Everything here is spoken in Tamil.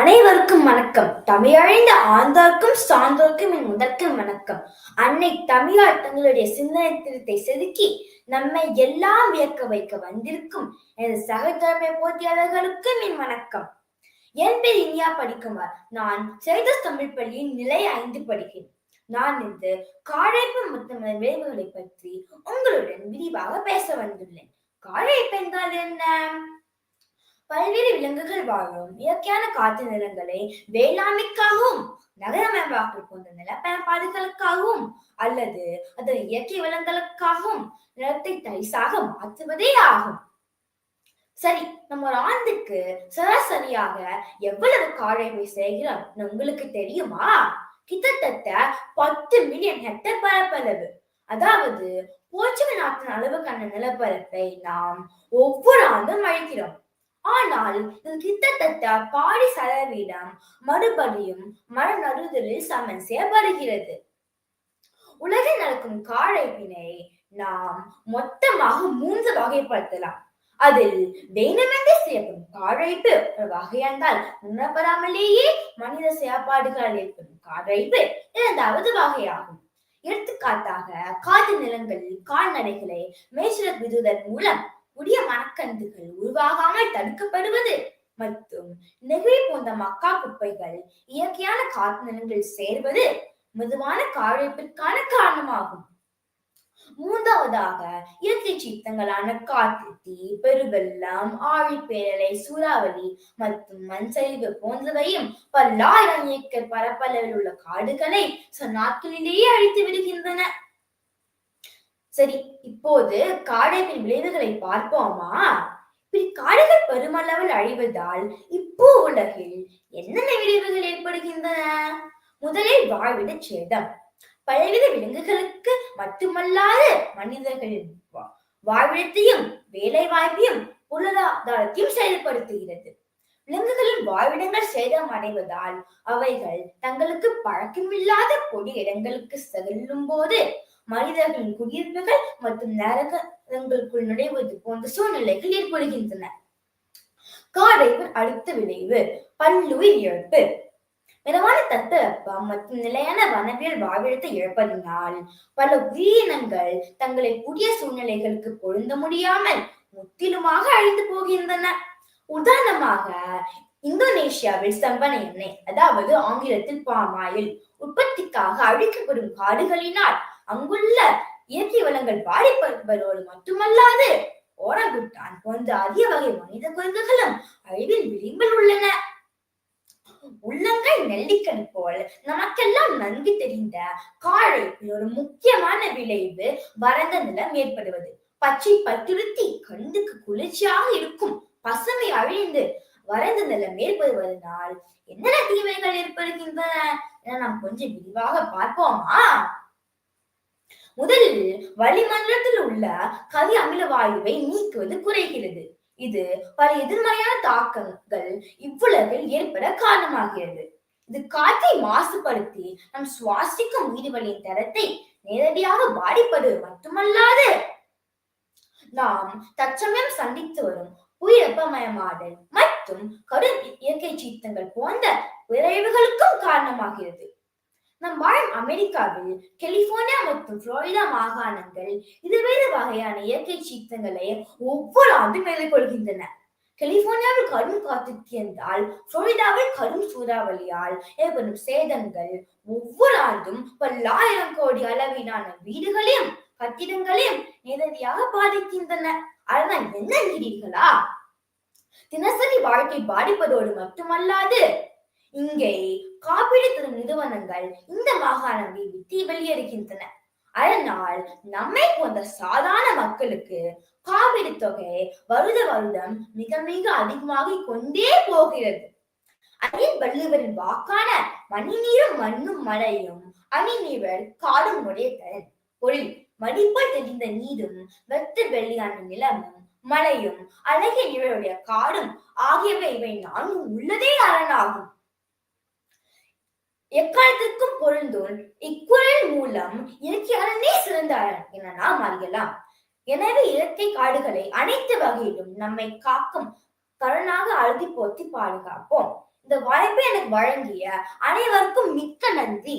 அனைவருக்கும் வணக்கம். தமிழழிந்த ஆழ்ந்தார்க்கும் சார்ந்தோர்க்கும் என் முதற்கும் வணக்கம். அன்னை தமிழால் தங்களுடைய சிந்தனை திருத்தை செதுக்கி நம்மை எல்லாம் வியக்க வைக்க வந்திருக்கும் எனது சகத்தரமை போட்டியாளர்களுக்கும் என் வணக்கம். என் பேர் இனியா படிக்குமார். நான் செய்த தமிழ் பள்ளியின் நிலை ஐந்து படிக்கிறேன். நான் இன்று காழைப்பு மற்றும் விளைவுகளை பற்றி உங்களுடன் விரிவாக பேச வந்துள்ளேன். காழைப்பு என்றால் என்ன? பல்வேறு விலங்குகள் வாழும் இயற்கையான காற்று நிலங்களை வேளாண்மைக்காகவும் நகரமயமாக்கல் போன்ற நிலப்பயன்பாடுகளுக்காகவும் அல்லது அதன் இயற்கை வளங்களுக்காகவும் நிலத்தை தரிசாக மாற்றுவதே ஆகும். சரி நம்ம ஒரு ஆண்டுக்கு சராசரியாக எவ்வளவு காழைமை செய்கிறோம் உங்களுக்கு தெரியுமா? கிட்டத்தட்ட பத்து மில்லியன் ஹெக்டர் பரப்பளவு. அதாவது போர்ச்சுகல் நாட்டின் அளவுக்கான நிலப்பரப்பை நாம் ஒவ்வொரு ஆண்டும் அழிக்கிறோம். ஆனால் கிட்டத்தட்ட பாதி சதவீதம் மறுபடியும் மனநடுதலில் சமன் செய்யப்படுகிறது. உலகில் நடக்கும் காழைப்பினை நாம் மொத்தமாக மூன்று வகைப்படுத்தலாம். அதில் வேணுமென்றே செய்யப்படும் காழைப்பு ஒரு வகையாண்டால் உணரப்படாமலேயே மனித செயற்பாடுகளால் ஏற்படும் காழைப்பு இரண்டாவது வகையாகும். எடுத்துக்காட்டாக காட்டு நிலங்களில் கால்நடைகளை மேய்ச்சல் விடுவதன் மூலம் உரிய மரக்கன்றுகள் உருவாகாமல் தடுக்கப்படுவது. மற்றும் நெகிழி போன்ற மக்கா குப்பைகள் இயற்கையான காற்று நிலங்களில் சேர்வது மெதுவான காழைப்பிற்கான காரணமாகும். மூன்றாவதாக இயற்கை சீத்தங்களான காற்று தீ பெருவெள்ளம் ஆழிப்பேரலை சூறாவளி மற்றும் மண் சரிவு போன்றவையும் பல்லாயிரம் ஏக்கர் பரப்பளவில் உள்ள காடுகளை சில நாட்களிலேயே அழித்து விடுகின்றன. சரி இப்போது காடைப்பின் விளைவுகளை பார்ப்போமா? இப்படி காடுகள் பெருமளவில் அழிவதால் இப்போ உலகில் என்னென்ன விளைவுகள் ஏற்படுகின்றன? முதலில் வாழ்விட சேதம். பலவித விலங்குகளுக்கு மட்டுமல்லாது மனிதர்களின் வாழ்விடத்தையும் வேலை வாய்ப்பையும் பொருளாதாரத்தையும் செயல்படுத்துகிறது. விலங்குகளின் வாழ்விடங்கள் சேதம் அடைவதால் அவைகள் தங்களுக்கு பழக்கமில்லாத பொடி இடங்களுக்கு செல்லும் போது மனிதர்களின் குடியிருப்புகள் மற்றும் நரகங்களுக்குள் நுழைவது போன்ற சூழ்நிலைகள் ஏற்படுகின்றன. காடைவர் அடுத்த விளைவு பல்லுயிர் இழப்பு. மிதமான தட்பவெப்பம் மற்றும் நிலையான வனவியல் வாழ்விடத்தை இழப்பதினால் பல உயிரினங்கள் தங்களை புதிய சூழ்நிலைகளுக்கு பொருந்த முடியாமல் முற்றிலுமாக அழிந்து போகின்றன. உதாரணமாக இந்தோனேஷியாவில் செம்பனை எண்ணெய் அதாவது ஆங்கிலத்தில் பாமாயில் உற்பத்திக்காக அழிக்கப்படும் காடுகளினால் அங்குள்ள இயற்கை வளங்கள் பாதிப்பதோடு மட்டுமல்லாது ஓரங்குட்டான் போன்ற அரிய வகை மனித குரங்குகளும் அழிவில் விளிம்பில் உள்ளன. உள்ளங்கை நெல்லிக்கனி போல் நமக்கெல்லாம் நன்கு தெரிந்த காழை ஒரு முக்கியமான விளைவு வறண்ட நிலம் ஏற்படுவது. பச்சை பட்டுறுத்தி கண்ணுக்கு குளிர்ச்சியாக இருக்கும். பசுமை அழிந்து வறண்ட நிலம் ஏற்படுவதனால் என்னென்ன தீமைகள் ஏற்படுகின்றன? என நாம் கொஞ்சம் விரிவாக பார்ப்போமா? முதலில் வளிமண்டலத்தில் உள்ள கரி அமில வாயுவை நீக்குவது குறைகிறது. இது பல எதிர்மறையான தாக்கங்கள் இவ்வுலகில் ஏற்பட காரணமாகிறது. இது காற்றை மாசுபடுத்தி நம் சுவாசிக்கும் உயிர்வழியின் தரத்தை நேரடியாக பாதிப்பது மட்டுமல்லாது நாம் தற்சமயம் சந்தித்து வரும் புவி வெப்பமயமாதல் மற்றும் கடும் இயற்கை சீத்தங்கள் போன்ற விளைவுகளுக்கும் காரணமாகிறது. நம் வாழும் அமெரிக்காவில் கலிபோர்னியா மற்றும் புளோரிடா மாகாணங்கள் இருவேறு வகையான இயற்கை சீற்றங்களை ஒவ்வொரு ஆண்டும் எதிர்கொள்கின்றன கலிபோர்னியாவில் கடும் காற்று என்றால் புளோரிடாவில் கடும் சூறாவளியால் ஏற்படும் சேதங்கள் ஒவ்வொரு ஆண்டும் பல்லாயிரம் கோடி அளவிலான வீடுகளையும் கட்டிடங்களையும் நேரடியாக பாதிக்கின்றன. அதனால் என்ன என்கிறீர்களா தினசரி வாழ்க்கை பாதிப்பதோடு மட்டுமல்லாது இங்கே காப்பீடு தரும் நிறுவனங்கள் இந்த மாகாணங்களில் வித்தி வெளியேறுகின்றன. அதனால் நம்மை போன்ற சாதாரண மக்களுக்கு காப்பீடு தொகை வருட வருடம் மிக மிக அதிகமாக கொண்டே போகிறது. அதில் வள்ளுவரின் வாக்கான மணிநீரும் மண்ணும் மழையும் அணிநீவர் காடும் உடையதன் பொழில் மடிப்பால் தெரிந்த நீரும் வெத்து வெள்ளியான நிலமும் மழையும் அழகிய நிழலுடைய காடும் ஆகியவை இவை நான்கும் உள்ளதே அரணாகும். எக்காலத்திற்கும் பொருந்தோன் இக்குறள் மூலம் இலக்கியாளனே சிறந்த என நாம் அறியலாம். எனவே இயற்கை காடுகளை அனைத்து வகையிலும் நம்மை காக்கும் கருணாக அழுதி போத்தி பாதுகாப்போம். இந்த வாய்ப்பை எனக்கு வழங்கிய அனைவருக்கும் மிக்க நன்றி.